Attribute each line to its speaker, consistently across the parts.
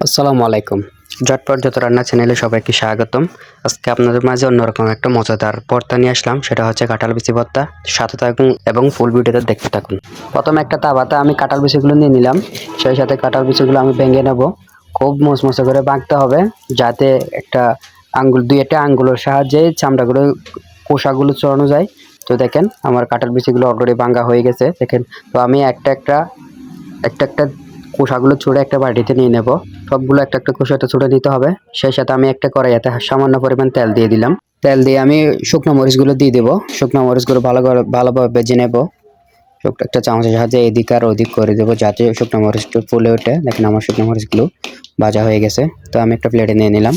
Speaker 1: আসসালামু আলাইকুম। ঝটপট যত রান্না চ্যানেলে সবাইকে স্বাগতম। আজকে আপনাদের মাঝে অন্যরকম একটা মজাদার ভর্তা নিয়ে আসলাম, সেটা হচ্ছে কাঁঠাল বিচি ভর্তা। সাথে থাকুন এবং ফুল ভিডিওটা দেখতে থাকুন। প্রথমে একটা তাওয়াতে আমি কাঁঠাল বিচিগুলো নিয়ে নিলাম। সেই সাথে কাঁঠাল বিচিগুলো আমি ভেঙে নেব। খুব মচমচে করে বাঁকতে হবে, যাতে একটা আঙ্গুল, দুই একটা আঙ্গুলের সাহায্যে চামড়াগুলো কোষাগুলো চড়ানো যায়। তো দেখেন, আমার কাঁঠাল বিচিগুলো অলরেডি ভাঙ্গা হয়ে গেছে, দেখেন। তো আমি একটা একটা একটা একটা কোষাগুলো ছুঁড়ে একটা বাটিতে নিয়ে নেব। সবগুলো একটা একটা কোষাটা ছুঁড়ে নিতে হবে। সেই সাথে আমি একটা কড়াইয়াতে সামান্য পরিমাণ তেল দিয়ে দিলাম। তেল দিয়ে আমি শুকনো মরিচগুলো দিয়ে দেবো। শুকনো মরিচগুলো ভালো করে ভালোভাবে বেজে নেব। শুকনো একটা চামচের সাহায্যে এদিক আর ওদিক করে দেবো যাতে শুকনো মরিচটা ফুলে ওঠে। দেখেন আমার শুকনো মরিচগুলো ভাজা হয়ে গেছে। তো আমি একটা প্লেটে নিয়ে নিলাম।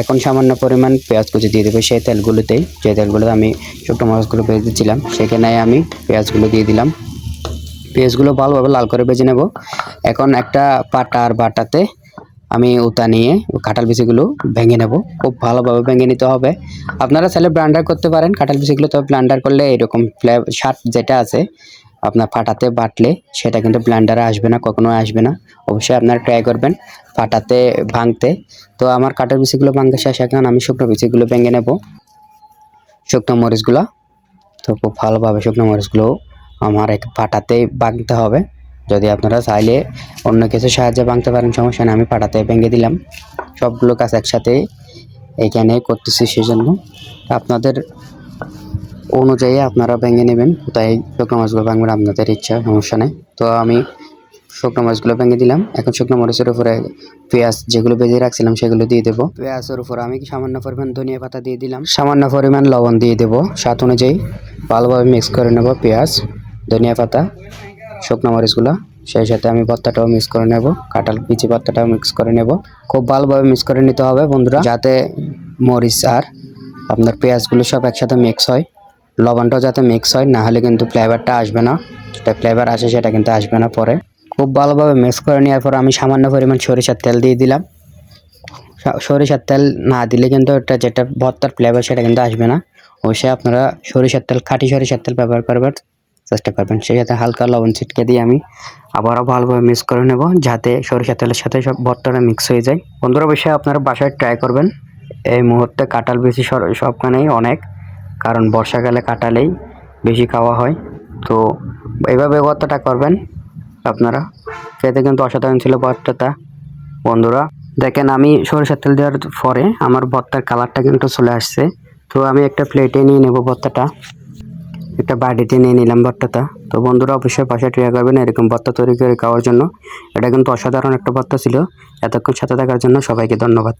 Speaker 1: এখন সামান্য পরিমাণ পেঁয়াজ কুচি দিয়ে দেবো সেই তেলগুলোতেই। যে তেলগুলোতে আমি শুকনো মরিচগুলো ভেজে দিচ্ছিলাম সেখানে আমি পেঁয়াজগুলো দিয়ে দিলাম। পেঁয়াজগুলো ভালোভাবে লাল করে ভেজে নেব। এখন একটা পাটা আর বাটাতে আমি উতা নিয়ে কাঁঠাল বিচিগুলো ভেঙে নেব। খুব ভালোভাবে ভেঙে নিতে হবে। আপনারা চাইলে ব্লান্ডার করতে পারেন। কাঁঠাল বিচিগুলো তবে ব্লান্ডার করলে এরকম স্বাদ যেটা আছে, আপনার ফাটাতে বাটলে সেটা কিন্তু ব্লান্ডারে আসবে না, কখনো আসবে না। অবশ্যই আপনারা ট্রাই করবেন ফাটাতে, ভাঙতে। তো আমার কাঁঠাল বিচিগুলো ভাঙতে শেষ। এখন আমি শুকনো বিচিগুলো ভেঙে নেব। শুকনো মরিচগুলো, তো খুব ভালোভাবে শুকনো মরিচগুলো আমার এক পাটাতেই ভাঙতে হবে। যদি আপনারা চাইলে অন্য কিছু সাহায্যে ভাঙতে পারেন সমস্যা নেই আমি পাটাতে ভেঙে দিলাম। সবগুলো কাজ একসাথে এইখানে করতেছি সেই জন্য আপনাদের অনুযায়ী আপনারা ভেঙে নেবেন তাই শুকনো মাছগুলো ভাঙবেন আপনাদের ইচ্ছা সমস্যা নেই। তো আমি শুকনো মাছগুলো ভেঙে দিলাম। এখন শুকনো মরিচের উপরে পেঁয়াজ যেগুলো ভেজে রাখছিলাম সেগুলো দিয়ে দেবো। পেঁয়াজের উপর আমি সামান্য পরিমাণ ধনিয়া পাতা দিয়ে দিলাম। সামান্য পরিমাণ লবণ দিয়ে দেবো। স্বাদ অনুযায়ী ভালোভাবে মিক্স করে নেব পেঁয়াজ। ধনিয়া পাতা, শুকনো মরিচগুলো, সেই সাথে আমি ভর্তাটাও মিক্স করে নেব, কাঁঠাল পিচি ভর্তাটাও মিক্স করে নেব। খুব ভালোভাবে মিক্স করে নিতে হবে বন্ধুরা, যাতে মরিচ আর আপনার পেঁয়াজগুলো সব একসাথে মিক্স হয়। লবণটাও যাতে মিক্স হয়, না হলে কিন্তু ফ্লেভারটা আসবে না। যেটা ফ্লেভার আসে সেটা কিন্তু আসবে না পরে। খুব ভালোভাবে মিক্স করে নেওয়ার পর আমি সামান্য পরিমাণ সরিষার তেল দিয়ে দিলাম। সরিষার তেল না দিলে কিন্তু এটা যেটা ভর্তার ফ্লেভার সেটা কিন্তু আসবে না। অবশ্যই আপনারা সরিষার তেল, খাঁটি সরিষার তেল ব্যবহার করবার চেষ্টা করবেন। সেই সাথে হালকা লবণ ছিটকে দিয়ে আমি আবারও ভালোভাবে মিক্স করে নেব, যাতে সরিষার তেলের সাথে সব ভর্তাটা মিক্স হয়ে যায়। বন্ধুরা, অবশ্যই আপনারা বাসায় ট্রাই করবেন। এই মুহূর্তে কাঁঠাল বেশি সবখানেই অনেক, কারণ বর্ষাকালে কাঁঠালেই বেশি খাওয়া হয়। তো এইভাবে ভর্তাটা করবেন আপনারা। খেতে কিন্তু অসাধারণ ছিল ভর্তাটা। বন্ধুরা, দেখেন আমি সরিষার তেল দেওয়ার পরে আমার ভর্তার কালারটা কিন্তু চলে আসছে। তো আমি একটা প্লেটে নিয়ে নেব ভর্তাটা। একটা বাড়িতে নিয়ে নিলাম ভর্তাটা। তো বন্ধুরা অবশ্যই বাসায় ট্রিয়া করবেন, এরকম ভর্তা তৈরি করে খাওয়ার জন্য। এটা কিন্তু অসাধারণ একটা ভর্তা ছিল। এতক্ষণ সাথে থাকার জন্য সবাইকে ধন্যবাদ।